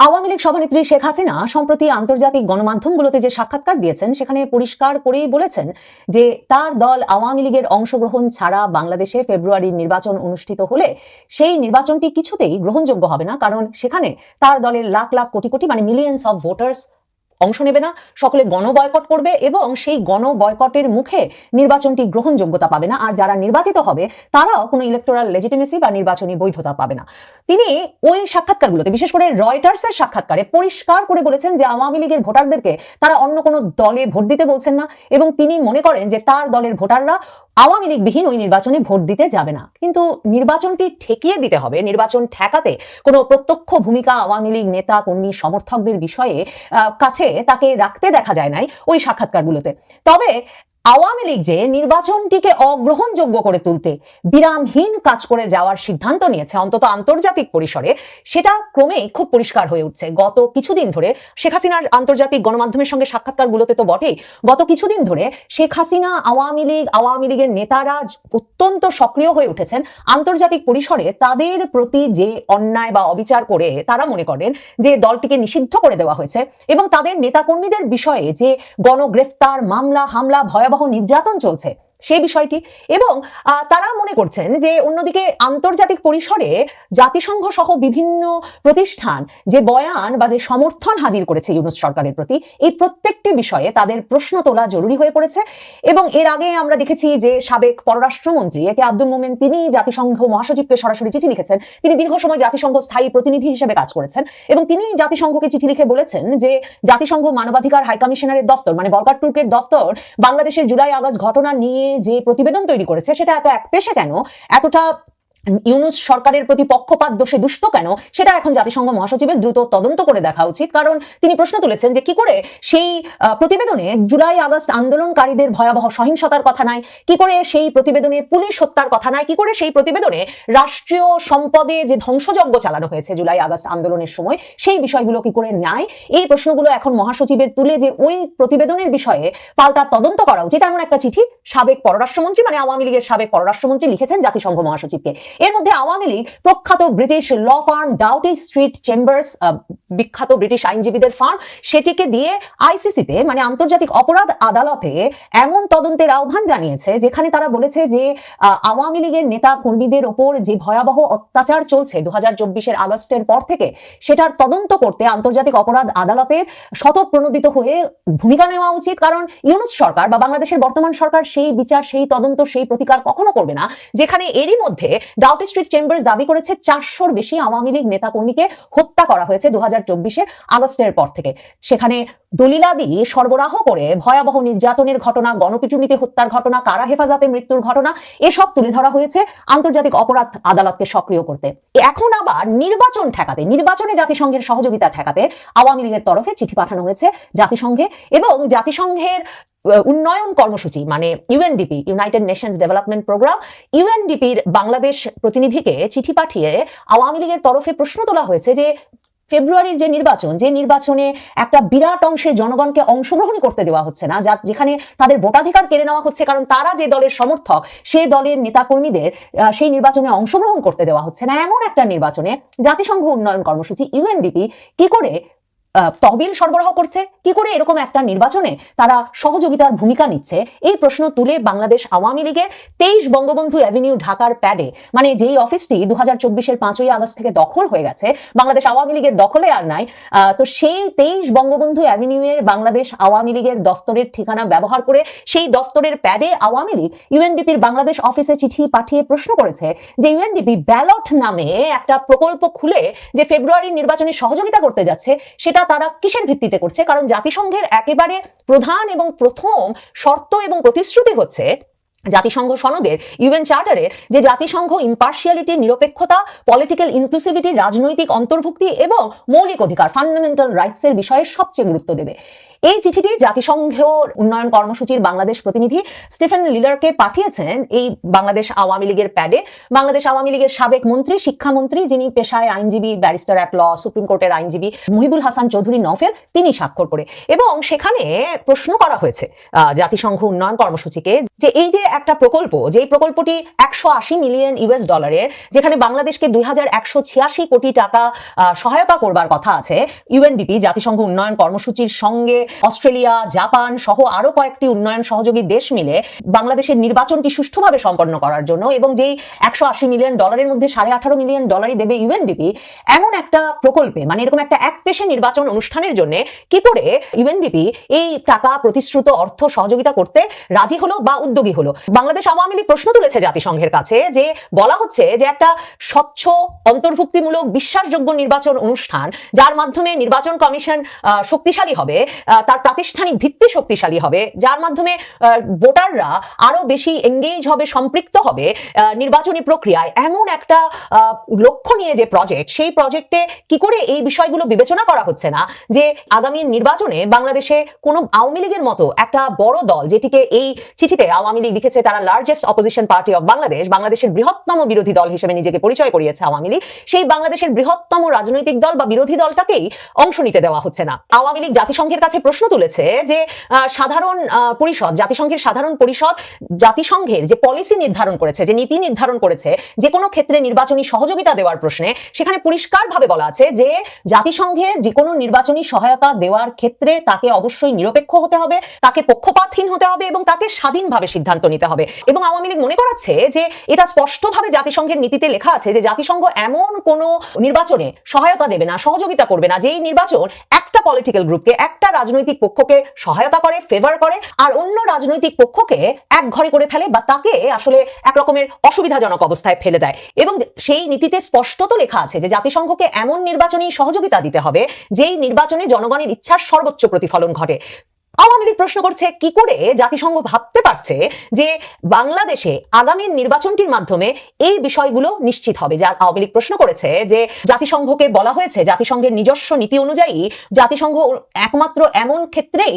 আওয়ামী লীগ সভানেত্রী শেখ হাসিনা সম্প্রতি আন্তর্জাতিক গণমাধ্যমগুলোতে যে সাক্ষাৎকার দিয়েছেন, সেখানে পরিষ্কার করেই বলেছেন যে তার দল আওয়ামী লীগের অংশগ্রহণ ছাড়া বাংলাদেশে ফেব্রুয়ারির নির্বাচন অনুষ্ঠিত হলে সেই নির্বাচনটি কিছুতেই গ্রহণযোগ্য হবে না, কারণ সেখানে তার দলের লাখ লাখ কোটি কোটি মানে মিলিয়ন্স অফ ভোটার্স অংশ নেবে না, সকলে গণ বয়কট করবে এবং সেই গণ বয়কটের মুখে নির্বাচনটি গ্রহণযোগ্যতা পাবে না। আর যারা নির্বাচিত হবে, তারাও কোনো ইলেকটোরাল লেজিটিমেসি বা নির্বাচনী বৈধতা পাবে না। তিনি ওই সাক্ষাৎকারগুলোতে, বিশেষ করে রয়টার্সের সাক্ষাৎকারে পরিষ্কার করে বলেছেন যে আওয়ামী লীগের ভোটারদেরকে তারা অন্য কোনো দলে ভোট দিতে বলছেন না এবং তিনি মনে করেন যে তার দলের ভোটাররা আওয়ামী লীগবিহীন ওই নির্বাচনে ভোট দিতে যাবে না। কিন্তু নির্বাচনটি ঠেকিয়ে দিতে হবে, নির্বাচন ঠেকাতে কোনো প্রত্যক্ষ ভূমিকা আওয়ামী লীগ নেতা, কর্মী, সমর্থকদের বিষয়ে কাছে তাকে রাখতে দেখা যায় নাই ওই সাক্ষাৎকারগুলোতে। তবে আওয়ামী লীগ যে নির্বাচনটিকে অগ্রহণযোগ্য করে তুলতে বিরামহীন কাজ করে যাওয়ার সিদ্ধান্ত নিয়েছে অন্তত আন্তর্জাতিক পরিসরে, সেটা ক্রমেই খুব পরিষ্কার হয়ে উঠছে। গত কিছুদিন ধরে শেখ হাসিনার আন্তর্জাতিক গণমাধ্যমের সঙ্গে সাক্ষাৎকারগুলোতে তো বটেই। গত কিছুদিন ধরে শেখ হাসিনা, আওয়ামী লীগ, আওয়ামী লীগের নেতারা অত্যন্ত সক্রিয় হয়ে উঠেছেন আন্তর্জাতিক পরিসরে। তাদের প্রতি যে অন্যায় বা অবিচার করে তারা মনে করেন যে দলটিকে নিষিদ্ধ করে দেওয়া হয়েছে এবং তাদের নেতাকর্মীদের বিষয়ে যে গণগ্রেফতার, মামলা, হামলা, ভয়াবহ নির্যাতন চলছে। সেই বিষয়টি। এবং তারা মনে করছেন যে অন্যদিকে আন্তর্জাতিক পরিসরে জাতিসংঘ সহ বিভিন্ন প্রতিষ্ঠান যে বয়ান বা যে সমর্থন হাজির করেছে ইউনুস সরকারের প্রতি, এই প্রত্যেকটি বিষয়ে তাদের প্রশ্ন তোলা জরুরি হয়ে পড়েছে। এবং এর আগে আমরা দেখেছি যে সাবেক পররাষ্ট্রমন্ত্রী একে আব্দুল মোমেন তিনি জাতিসংঘ মহাসচিবকে সরাসরি চিঠি লিখেছেন। তিনি দীর্ঘ সময় জাতিসংঘ স্থায়ী প্রতিনিধি হিসেবে কাজ করেছেন। এবং তিনি জাতিসংঘকে চিঠি লিখে বলেছেন যে জাতিসংঘ মানবাধিকার হাইকমিশনারের দপ্তর মানে বলকার টুর্কের দপ্তর বাংলাদেশের জুলাই আগস্ট ঘটনা নিয়ে যে প্রতিবেদন তৈরি করেছে সেটা এত এক পেশে কেন? এতটা ইউনুস সরকারের প্রতি পক্ষপাত দোষে দুষ্ট কেন? সেটা এখন জাতিসংঘ মহাসচিবের দ্রুত তদন্ত করে দেখা উচিত। কারণ তিনি প্রশ্ন তুলেছেন যে কি করে সেই প্রতিবেদনে জুলাই আগস্ট আন্দোলনকারীদের ভয়াবহ সহিংসতার কথা নাই, কি করে সেই প্রতিবেদনে পুলিশ হত্যার কথা নাই, কি করে সেই প্রতিবেদনে রাষ্ট্রীয় সম্পদে যে ধ্বংসযজ্ঞ চালানো হয়েছে জুলাই আগস্ট আন্দোলনের সময়, সেই বিষয়গুলো কি করে নাই এই প্রশ্নগুলো এখন মহাসচিবের তুলে যে ওই প্রতিবেদনের বিষয়ে পাল্টা তদন্ত করা উচিত। এমন একটা চিঠি সাবেক পররাষ্ট্রমন্ত্রী মানে আওয়ামী লীগের সাবেক পররাষ্ট্রমন্ত্রী লিখেছেন জাতিসংঘ মহাসচিবকে। এর মধ্যে আওয়ামী লীগ প্রখ্যাত British law firm Doughty Street Chambers বিখ্যাত ব্রিটিশ আইনজীবীদের ফার্ম সেটিকে দিয়ে আইসিসিতে মানে আন্তর্জাতিক অপরাধ আদালতে এমন তদন্তের আহ্বান জানিয়েছে, যেখানে তারা বলেছে যে আওয়ামী লীগের নেতা কর্মীদের ওপর যে ভয়াবহ অত্যাচার চলছে দু হাজার চব্বিশের আগস্টের পর থেকে, সেটার তদন্ত করতে আন্তর্জাতিক অপরাধ আদালতের শতপ্রণোদিত হয়ে ভূমিকা নেওয়া উচিত। কারণ ইউনুস সরকার বা বাংলাদেশের বর্তমান সরকার সেই বিচার, সেই তদন্ত, সেই প্রতিকার কখনো করবে না, যেখানে এরই মধ্যে ডাউটি স্ট্রিট চেম্বার্স দাবি করেছে চারশোর বেশি আওয়ামী লীগ নেতাকর্মীকে হত্যা করা হয়েছে দু হাজার আগস্টের পর থেকে। সেখানে দলিলাদি, সরবরাহ করে ভয়াবহ নির্যাতনের ঘটনা, গণপিটুনিতে হত্যার ঘটনা, কারা হেফাজতে মৃত্যুর ঘটনা, এসব তুলে ধরা হয়েছে আন্তর্জাতিক অপরাধ আদালতকে সক্রিয় করতে। এখন আবার নির্বাচন ঠেকাতে, নির্বাচনে জাতিসংঘের সহযোগিতা ঠেকাতে আওয়ামী লীগের তরফে চিঠি পাঠানো হয়েছে জাতিসংঘে এবং জাতিসংঘের উন্নয়ন কর্মসূচি মানে UNDP United Nations Development Programme ইউএনডিপির Bangladesh প্রতিনিধিকে চিঠি পাঠিয়ে আওয়ামী লীগের তরফে প্রশ্ন তোলা হয়েছে যে, ফেব্রুয়ারির যে নির্বাচন, যে নির্বাচনে একটা বিরাট অংশের জনগণকে অংশগ্রহণ করতে দেওয়া হচ্ছে না, যা যেখানে তাদের ভোটাধিকার কেড়ে নেওয়া হচ্ছে, কারণ তারা যে দলের সমর্থক সেই দলের নেতাকর্মীদের সেই নির্বাচনে অংশগ্রহণ করতে দেওয়া হচ্ছে না। এমন একটা নির্বাচনে জাতিসংঘ উন্নয়ন কর্মসূচি ইউএনডিপি কি করে তহবিল সরবরাহ করছে? কি করে এরকম একটা নির্বাচনে তারা সহযোগিতার ভূমিকা নিচ্ছে? এই প্রশ্ন তুলে বাংলাদেশ আওয়ামী লীগের তেইশ বঙ্গবন্ধু অ্যাভিনিউ ঢাকার প্যাডে মানে যেই অফিসটি দু হাজার চব্বিশের পাঁচই আগস্ট থেকে দখল হয়ে গেছে, বাংলাদেশ আওয়ামী লীগের দখলে আর নাই তো সেই তেইশ বঙ্গবন্ধু অ্যাভিনিউ এর বাংলাদেশ আওয়ামী লীগের দফতরের ঠিকানা ব্যবহার করে সেই দফতরের প্যাডে আওয়ামী লীগ ইউএনডিপির বাংলাদেশ অফিসে চিঠি পাঠিয়ে প্রশ্ন করেছে যে ইউএনডিপি ব্যালট নামে একটা প্রকল্প খুলে যে ফেব্রুয়ারির নির্বাচনে সহযোগিতা করতে যাচ্ছে, সেটা তারা কিসের ভিত্তিতে করছে? কারণ জাতিসংঘের একেবারে প্রধান এবং প্রথম শর্ত এবং প্রতিশ্রুতি হচ্ছে জাতিসংঘ সনদের, ইউএন চার্টারের, যে জাতিসংঘ ইম্পার্শিয়ালিটি নিরপেক্ষতা পলিটিক্যাল ইনক্লুসিভিটি রাজনৈতিক অন্তর্ভুক্তি এবং মৌলিক অধিকার ফান্ডামেন্টাল রাইটসের বিষয়ে সবচেয়ে গুরুত্ব দেবে। এই চিঠিটি জাতিসংঘ উন্নয়ন কর্মসূচির বাংলাদেশ প্রতিনিধি স্টিফেন লিলারকে পাঠিয়েছেন এই বাংলাদেশ আওয়ামী লীগের প্যাডে। বাংলাদেশ আওয়ামী লীগের সাবেক মন্ত্রী, শিক্ষামন্ত্রী, যিনি পেশায় আইনজীবী, ব্যারিস্টার অ্যাট ল, সুপ্রিম কোর্টের আইনজীবী মহিবুল হাসান চৌধুরী নফেল তিনি স্বাক্ষর করে। এবং সেখানে প্রশ্ন করা হয়েছে জাতিসংঘ উন্নয়ন কর্মসূচিকে, যে এই যে একটা প্রকল্প, যে প্রকল্পটি একশো আশি মিলিয়ন ইউএস ডলারের, যেখানে বাংলাদেশকে দুই হাজার একশো ছিয়াশি কোটি টাকা সহায়তা করবার কথা আছে, ইউএনডিপি, জাতিসংঘ উন্নয়ন কর্মসূচির সঙ্গে অস্ট্রেলিয়া, জাপান সহ আরও কয়েকটি উন্নয়ন সহযোগী দেশ মিলে বাংলাদেশের নির্বাচনটি সুষ্ঠুভাবে সম্পন্ন করার জন্য এবং যেই একশো আশি মিলিয়ন ডলারের মধ্যে সাড়ে আঠারো মিলিয়ন ডলারই দেবে ইউএনডিপি, এমন একটা প্রকল্পে মানে এরকম একটা এক পেশে নির্বাচন অনুষ্ঠানের জন্য কি করে ইউএনডিপি এই টাকা প্রতিশ্রুত অর্থ সহযোগিতা করতে রাজি হলো বা উদ্যোগী হলো? বাংলাদেশ আওয়ামী লীগ প্রশ্ন তুলেছে জাতিসংঘের কাছে যে, বলা হচ্ছে যে একটা স্বচ্ছ, অন্তর্ভুক্তিমূলক, বিশ্বাসযোগ্য নির্বাচন অনুষ্ঠান, যার মাধ্যমে নির্বাচন কমিশন শক্তিশালী হবে তার প্রাতিষ্ঠানিক ভিত্তি শক্তিশালী হবে, যার মাধ্যমে ভোটাররা আরও বেশি এঙ্গেজ হবে, সম্পৃক্ত হবে নির্বাচনী প্রক্রিয়ায়। এমন একটা লক্ষ্য নিয়ে যে প্রজেক্ট সেই প্রজেক্টে কি করে এই বিষয়গুলো বিবেচনা করা হচ্ছে না? যে আগামী নির্বাচনে বাংলাদেশে কোনো আওয়ামী লীগের মতো একটা বড় দল, যেটিকে এই চিঠিতে আওয়ামী লীগ লিখেছে তারা largest opposition party of Bangladesh বাংলাদেশের বৃহত্তম বিরোধী দল হিসেবে নিজেকে পরিচয় করিয়েছে আওয়ামী লীগ, সেই বাংলাদেশের বৃহত্তম রাজনৈতিক দল বা বিরোধী দলটাকেই অংশ নিতে দেওয়া হচ্ছে না। আওয়ামী লীগ জাতিসংঘের কাছে প্রশ্ন তুলেছে যে সাধারণ পরিষদ, জাতিসংঘের সাধারণ পরিষদ, জাতিসংঘের যে পলিসি নির্ধারণ করেছে, যে নীতি নির্ধারণ করেছে, যে কোনো ক্ষেত্রে নির্বাচনী সহযোগিতা দেওয়ার প্রশ্নে, সেখানে পরিষ্কারভাবে বলা আছে যে, জাতিসংঘের যে কোনো নির্বাচনী সহায়তা দেওয়ার ক্ষেত্রে তাকে অবশ্যই নিরপেক্ষ হতে হবে, তাকে পক্ষপাতহীন হতে হবে এবং তাকে স্বাধীনভাবে সিদ্ধান্ত নিতে হবে। এবং আওয়ামী লীগ মনে করাচ্ছে যে, এটা স্পষ্টভাবে জাতিসংঘের নীতিতে লেখা আছে যে, জাতিসংঘ এমন কোনো নির্বাচনে সহায়তা দেবে না, সহযোগিতা করবে না, যেই নির্বাচন একটা পলিটিক্যাল গ্রুপকে একটা রাজনৈতিক পক্ষকে সহায়তা করে ফেভার করে, আর অন্য রাজনৈতিক পক্ষকে এক ঘরে করে ফেলে বা তাকে আসলে এক রকমের অসুবিধাজনক অবস্থায় ফেলে দেয়। এবং সেই নীতিতে স্পষ্টত লেখা আছে যে জাতিসংঘকে এমন নির্বাচনী সহযোগিতা দিতে হবে, যেই নির্বাচনে জনগণের ইচ্ছার সর্বোচ্চ প্রতিফলন ঘটে। আওয়ামী লীগ প্রশ্ন করছে, কি করে জাতিসংঘ ভাবতে পারছে যে বাংলাদেশে আগামী নির্বাচনটির মাধ্যমে এই বিষয়গুলো নিশ্চিত হবে? যা আওয়ামী লীগ প্রশ্ন করেছে যে জাতিসংঘকে বলা হয়েছে, জাতিসংঘের নিজস্ব নীতি অনুযায়ী জাতিসংঘ একমাত্র এমন ক্ষেত্রেই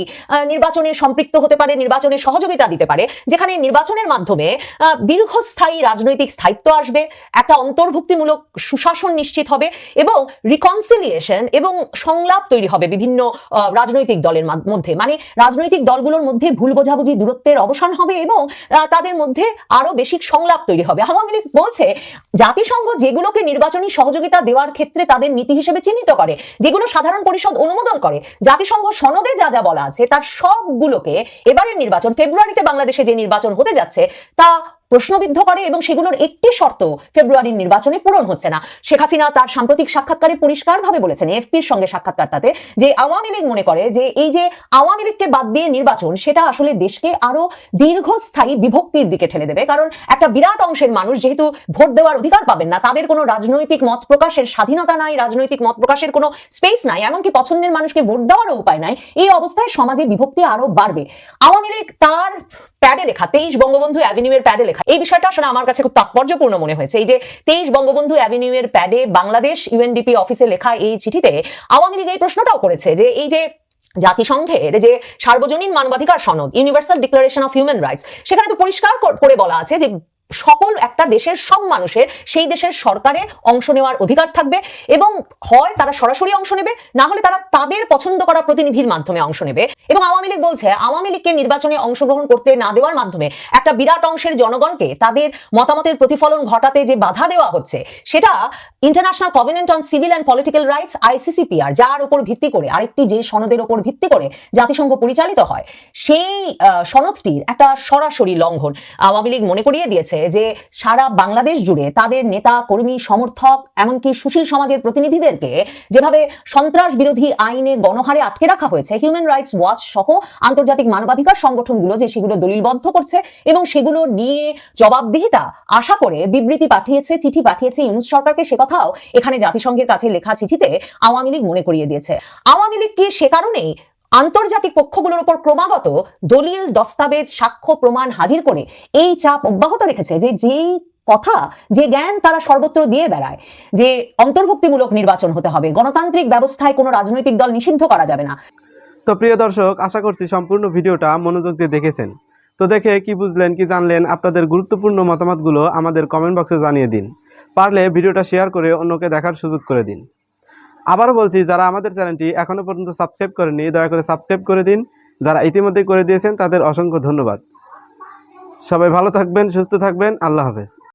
নির্বাচনে সম্পৃক্ত হতে পারে, নির্বাচনে সহযোগিতা দিতে পারে, যেখানে নির্বাচনের মাধ্যমে দীর্ঘস্থায়ী রাজনৈতিক স্থায়িত্ব আসবে, একটা অন্তর্ভুক্তিমূলক সুশাসন নিশ্চিত হবে এবং রিকনসিলিয়েশন এবং সংলাপ তৈরি হবে বিভিন্ন রাজনৈতিক দলের মধ্যে। মানে রাজনৈতিক দলগুলোর মধ্যে ভুল বোঝাবুঝি দূরত্বের অবসান হবে এবং তাদের মধ্যে আরও বেশি সংলাপ তৈরি হবে। আওয়ামী লীগ বলছে, জাতিসংঘ যেগুলোকে নির্বাচনী সহযোগিতা দেওয়ার ক্ষেত্রে তাদের নীতি হিসেবে চিহ্নিত করে, যেগুলো সাধারণ পরিষদ অনুমোদন করে, জাতিসংঘ সনদে যা যা বলা আছে, তার সবগুলোকে এবারের নির্বাচন, ফেব্রুয়ারিতে বাংলাদেশে যে নির্বাচন হতে যাচ্ছে, তা প্রশ্নবিদ্ধ করে এবং সেগুলোর একটি শর্ত ফেব্রুয়ারির নির্বাচনে পূরণ হচ্ছে না। শেখ হাসিনা তার সাম্প্রতিক সাক্ষাৎকারে পরিষ্কারভাবে বলেছেন এফপির সঙ্গে সাক্ষাৎকারটাতে যে আওয়ামী লীগ মনে করে যে এই যে আওয়ামী লীগকে বাদ দিয়ে নির্বাচন, সেটা আসলে দেশকে আরও দীর্ঘস্থায়ী বিভক্তির দিকে ঠেলে দেবে। কারণ একটা বিরাট অংশের মানুষ যেহেতু ভোট দেওয়ার অধিকার পাবেন না, তাদের কোনো রাজনৈতিক মত প্রকাশের স্বাধীনতা নাই, রাজনৈতিক মত প্রকাশের কোনো স্পেস নাই, এমনকি পছন্দের মানুষকে ভোট দেওয়ারও উপায় নাই। এই অবস্থায় সমাজে বিভক্তি আরও বাড়বে। আওয়ামী লীগ তার প্যাডে লেখা, তেইশ বঙ্গবন্ধু অ্যাভিনিউ এর প্যাডে লেখা। এই বিষয়টা আসলে আমার কাছে খুব তাৎপর্যপূর্ণ মনে হয়েছে। এই যে তেইশ বঙ্গবন্ধু অ্যাভিনিউ এর প্যাডে বাংলাদেশ ইউএনডিপি অফিসে লেখা এই চিঠিতে আওয়ামী লীগ এই প্রশ্নটাও করেছে যে, এই যে জাতিসংঘের যে সার্বজনীন মানবাধিকার সনদ Universal Declaration of Human Rights সেখানে তো পরিষ্কার কর- করে বলা আছে যে সকল একটা দেশের সব মানুষের সেই দেশের সরকারে অংশ নেওয়ার অধিকার থাকবে এবং হয় তারা সরাসরি অংশ নেবে, না হলে তারা তাদের পছন্দ করা প্রতিনিধির মাধ্যমে অংশ নেবে। এবং আওয়ামী লীগ বলছে, আওয়ামী লীগকে নির্বাচনে অংশগ্রহণ করতে না দেওয়ার মাধ্যমে একটা বিরাট অংশের জনগণকে তাদের মতামতের প্রতিফলন ঘটাতে যে বাধা দেওয়া হচ্ছে, সেটা International Covenant on Civil and Political Rights ICCPR যার উপর ভিত্তি করে, আরেকটি যে সনদের উপর ভিত্তি করে জাতিসংঘ পরিচালিত হয়, সেই সনদটির একটা সরাসরি লঙ্ঘন আওয়ামী লীগ মনে করিয়ে দিয়েছে। যে সারা বাংলাদেশ জুড়ে তাদের নেতা, কর্মী, সমর্থক, এমনকি সুশীল সমাজের প্রতিনিধিদেরকে যেভাবে সন্ত্রাস বিরোধী আইনে গণহারে আটকে রাখা হয়েছে হিউম্যান রাইটস ওয়াচ সহ আন্তর্জাতিক মানবাধিকার সংগঠনগুলো যে সেগুলো দলিলবদ্ধ করছে এবং সেগুলো নিয়ে জবাবদিহিতা আশা করে বিবৃতি পাঠিয়েছে, চিঠি পাঠিয়েছে ইউনুস সরকারকে, সে কথাও এখানে জাতিসংঘের কাছে লেখা চিঠিতে আওয়ামী লীগ মনে করিয়ে দিয়েছে। আওয়ামী লীগ কি সে কারণেই আন্তর্জাতিক পক্ষগুলোর উপর ক্রমাগত দলিল, দস্তাবেজ, সাক্ষ্য, প্রমাণ হাজির করে এই চাপ অব্যাহত রেখেছে যে যেই কথা, যে জ্ঞান তারা সর্বত্র দিয়ে বেড়ায়, যে অন্তর্ভুক্তিমূলক নির্বাচন হতে হবে, গণতান্ত্রিক ব্যবস্থায় কোনো রাজনৈতিক দল নিষিদ্ধ করা যাবে না। তো প্রিয় দর্শক, আশা করছি সম্পূর্ণ ভিডিওটা মনোযোগ দিয়ে দেখেছেন। তো দেখে কি বুঝলেন, কি জানলেন, আপনাদের গুরুত্বপূর্ণ মতামতগুলো আমাদের কমেন্ট বক্সে জানিয়ে দিন। পারলে ভিডিওটা শেয়ার করে অন্যকে দেখার সুযোগ করে দিন। আবারও বলছি, যারা আমাদের চ্যানেলটি এখনও পর্যন্ত সাবস্ক্রাইব করেনি দয়া করে সাবস্ক্রাইব করে দিন। যারা ইতিমধ্যে করে দিয়েছেন, তাদের অসংখ্য ধন্যবাদ। সবাই ভালো থাকবেন, সুস্থ থাকবেন। আল্লাহ হাফেজ।